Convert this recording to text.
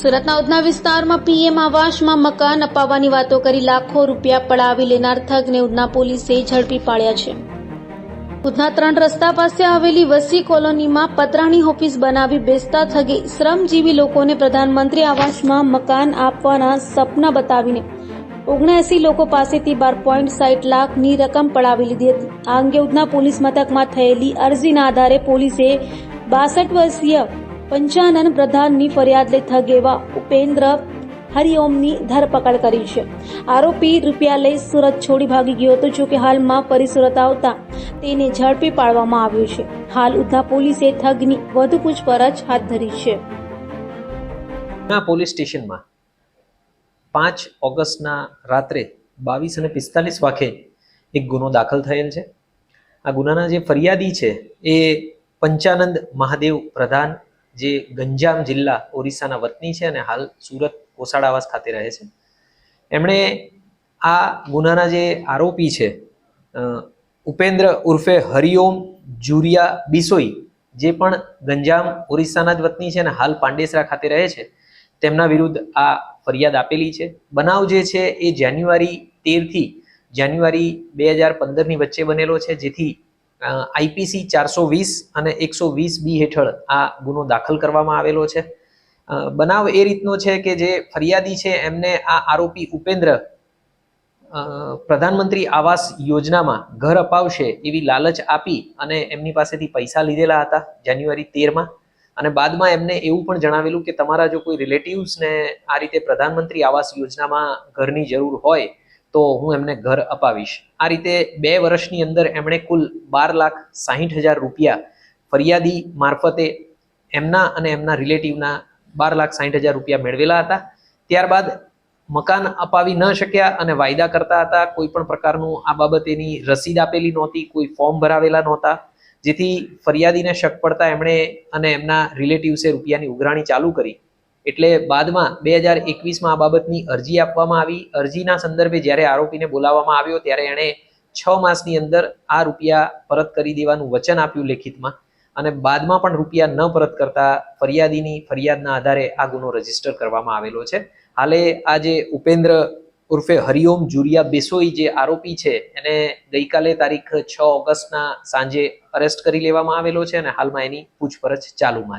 સુરતના ઉધના વિસ્તારમાં પીએમ આવાસમાં મકાન અપાવવાની વાતો કરી લાખો રૂપિયા પડાવી લેનાર થગને ઉધના પોલીસે ઝડપી પાડ્યા છે. ઉધના ત્રણ રસ્તા પાસે આવેલી વસી કોલોનીમાં પતરાણી ઓફિસ બનાવી બેસતા થગે શ્રમજીવી લોકોને પ્રધાનમંત્રી આવાસમાં મકાન આપવાના સપના બતાવીને ઓગણએસી લોકો પાસેથી બાર પોઈન્ટ સાઠ લાખની રકમ પડાવી લીધી હતી. આ અંગે ઉધના પોલીસ મથકમાં થયેલી અરજીના આધારે પોલીસે બાસઠ વર્ષીય પંચાનન પ્રધાનની ફરિયાદ લઈ થગ એવા ઉપેન્દ્ર હરિઓમની ધરપકડ કરી છે. આરોપી રૂપિયા લઈ સુરત છોડી ભાગી ગયો હતો જો કે હાલમાં ફરી સુરત આવતા તેને ઝડપી પાડવામાં આવ્યો છે. હાલ ઉધના પોલીસે ઠગની વધુ પૂછપરછ હાથ ધરી છે. ના પોલીસ સ્ટેશનમાં પાંચ ઓગસ્ટના રાત્રે બાવીસ અને પિસ્તાલીસ વાગે એક ગુનો દાખલ થયેલ છે. આ ગુનાના જે ફરિયાદી છે, એ પંચાનંદ મહાદેવ પ્રધાન જે ગંજામ જિલ્લા ઓરિસ્સાના વતની છે અને હાલ સુરત કોસાડ આવાસ ખાતે રહે છે. એમણે આ ગુનાના જે આરોપી છે ઉપેન્દ્ર ઉર્ફે હરિઓમ જુરિયા બિસોઈ, જે પણ ગંજામ ઓરિસ્સાના જ વતની છે અને હાલ પાંડેસરા ખાતે રહે છે, તેમના વિરુદ્ધ આ ફરિયાદ આપેલી છે. બનાવ જે છે એ જાન્યુઆરી તેરથી જાન્યુઆરી બે હજાર પંદરની વચ્ચે બનેલો છે, જેથી આઈપીસી ચારસો વીસ અને એકસો વીસ બી હેઠળ આ ગુનો દાખલ કરવામાં આવેલો છે. બનાવ એ રીતનો છે કે જે ફરિયાદી છે, એમને આ આરોપી ઉપેન્દ્ર પ્રધાનમંત્રી આવાસ યોજનામાં ઘર અપાવશે એવી લાલચ આપી અને એમની પાસેથી પૈસા લીધેલા હતા જાન્યુઆરી તેરમાં. અને બાદમાં એમને એવું પણ જણાવેલું કે તમારા જો કોઈ રિલેટિવ્સને આ રીતે પ્રધાનમંત્રી આવાસ યોજનામાં ઘરની જરૂર હોય તો હું એમને ઘર અપાવીશ. આ રીતે બે વર્ષની અંદર એમણે કુલ બાર લાખ સાહીઠ હજાર રૂપિયા ફરિયાદી મારફતે એમના અને એમના રિલેટિવના બાર લાખ સાહીઠ હજાર રૂપિયા મેળવેલા હતા. ત્યારબાદ મકાન અપાવી ન શક્યા અને વાયદા કરતા હતા. કોઈ પણ પ્રકારનું આ બાબતેની રસીદ આપેલી નહોતી, કોઈ ફોર્મ ભરાવેલા નહોતા. જેથી ફરિયાદીને શક પડતા એમણે અને એમના રિલેટિવ્સે રૂપિયાની ઉઘરાણી ચાલુ કરી. એટલે બાદમાં બે હજાર એકવીસમાં આ બાબતની અરજી આપવામાં આવી. અરજીના સંદર્ભે જ્યારે આરોપીને બોલાવવામાં આવ્યો ત્યારે એણે છ માસની અંદર આ રૂપિયા પરત કરી દેવાનું વચન આપ્યું લેખિતમાં અને બાદમાં પણ રૂપિયા ન પરત કરતા ફરિયાદીની ફરિયાદના આધારે આ ગુનો રજિસ્ટર કરવામાં આવેલો છે. હાલે આ જે ઉપેન્દ્ર ઉર્ફે હરિઓમ જુરિયા બેસોઈ જે આરોપી છે એને ગઈકાલે તારીખ છ ઓગસ્ટના સાંજે અરેસ્ટ કરી લેવામાં આવેલો છે અને હાલમાં એની પૂછપરછ ચાલુમાં છે.